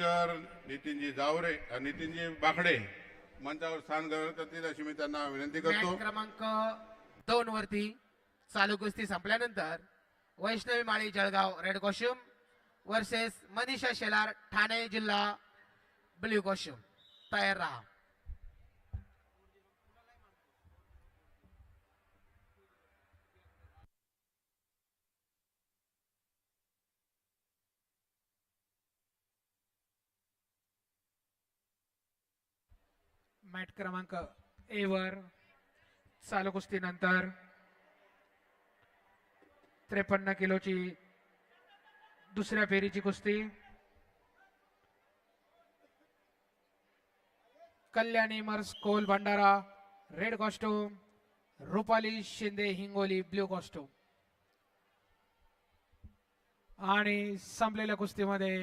नितीनजी जावरे नितीनजी बाकडे मंचावर स्थान करत असतील अशी मी त्यांना विनंती करतो. क्रमांक दोन वरती चालू कुस्ती संपल्यानंतर Vaishnavi Mali Jalgaon red costume versus Manisha Shelar Thane जिल्हा ब्ल्यू कॉस्ट्युम. तयार राहा. मॅट क्रमांक ए वर चालू कुस्तीनंतर त्रेपन्न किलोची दुसऱ्या फेरीची कुस्ती. कल्याणी मर्स Coal Bhandara red costume Rupali Shinde Hingoli blue costume. आणि संपलेल्या कुस्तीमध्ये